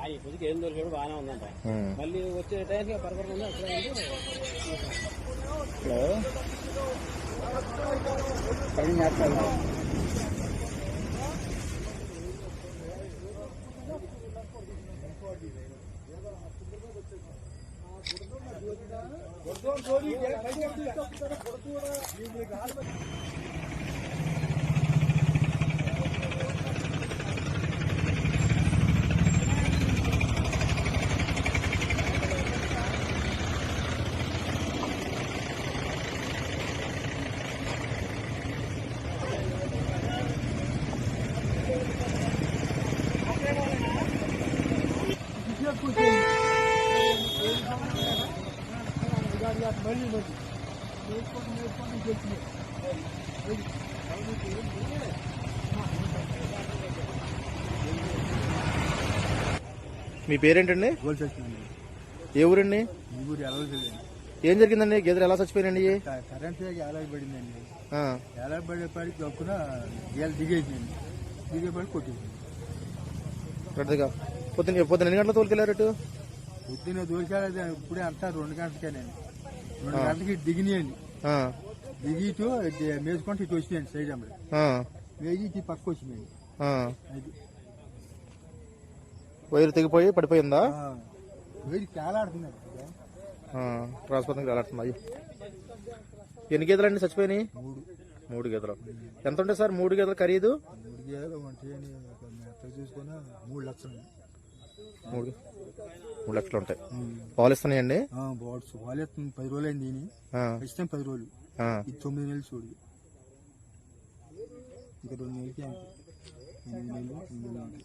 ఆ ఈ పొద్దుకి ఏం దొరికాడు బాగానే ఉందంట. మళ్ళీ వచ్చే టైంకి పరపరం ఉంది అక్కడ ఉంది. హలో మీ పేరేంటండి? వచ్చిందండి ఏ ఊరండి? ఈ ఊరు ఎలవలేదు ఏం జరిగిందండి? గేదెలు ఎలా చచ్చిపోయినండి కరెంట్ ఏలాగ పడిందండి. ఆ, ఏలాగ పడే పడి దొక్కున గేల దిగేసిందండి దిగే పడి కొట్టేసింది పెద్దగా పొద్దున్న పొద్దున్న ఎన్ని గంటల తోలుకెళ్ళారు పొద్దున్న దోషాలు ఇప్పుడే అంతా రెండు గంటలకేనండి రెండు గంటలకి దిగినాయండి. దిగి ఇటు మేసుకుంటే ఇటు వచ్చినాయండి సైడ్ అమ్మడి వేగి ఇటు పక్క వచ్చినాయండి. అది. వైరు తెగిపోయి పడిపోయిందా? వేడి కేలాడుతుందండి ట్రాన్స్పోర్టింగ్ వెళ్ళాడుతుంది అయ్యి. ఎన్ని గేదెలు అండి చచ్చిపోయినాయి? మూడు. మూడు గేదెలు. ఎంత ఉంటాయి సార్? మూడు గేదెలు ఖరీదు? మూడు ఉంటాయని చూసుకుని మూడు లక్షలు. మూడు. మూడు లక్షలు ఉంటాయి. పాలు ఇస్తున్నాయండి? బాడ్స్ వాళ్ళెత్తుంది పది రోజులు అయింది ఇష్టం పది రోజులు. ఇది తొమ్మిది నెలలు చూడు. ఇక రెండు నెలలకి ఎనిమిది నెలలు.